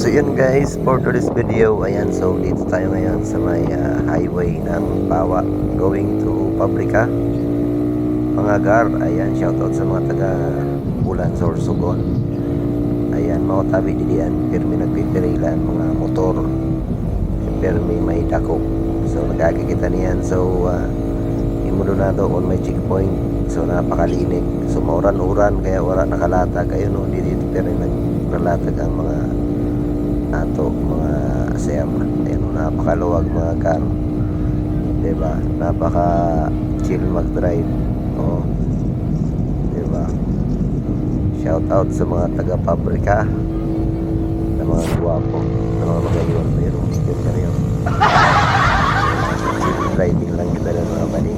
So yun guys, for today's video, ayan, so dito tayo ngayon sa may ah, highway ng Bawa going to Pabrika. Mga gar, ayan, shoutout sa mga taga Bulan Sorsogon. Ayan, mga tabi diyan, pero may nagpipirilan, mga motor. Pero may dako. So nagkakikita niyan, so uh, Imudonado on may checkpoint. So napakalinig. So mauran-uran, kaya wala nakalatag. Ayun o, hindi dito pero naglalatag ang mga ato mga SEM ayun napakaluwag mga car diba? Napaka chill mag drive oh diba? Shout out sa mga taga pabrika na mga guwapo na mga magayon pero yun ka rin chill driving lang kita rin mga bali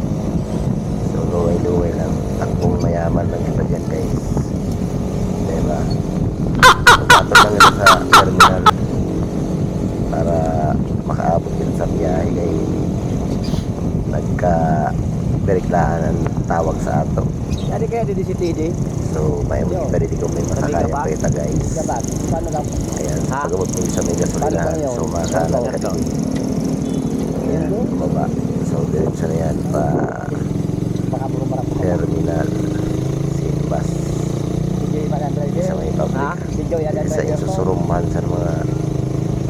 so luway-luway lang. Takbong mayaman lang kita dyan guys ka beriklahan tawag sa ato. Dari kaya di si TD? So, may mga pwede di kong may makakaya pa kita guys. Paano lang? Ayan, pagabot mo sa may gasolinahan. So, makakalang ka din. Ayan, baba. So, diretso na yan pa terminal city bus. Sa may public. Sa yung susurumbahan sa mga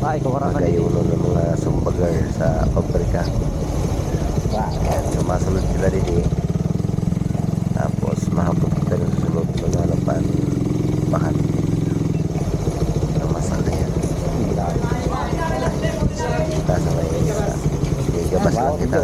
magayuno ng mga masulod sila dito. Tapos mahapot kita ng sulod maghalapan bakat na masala yan. Kita sa may kita mas lang kita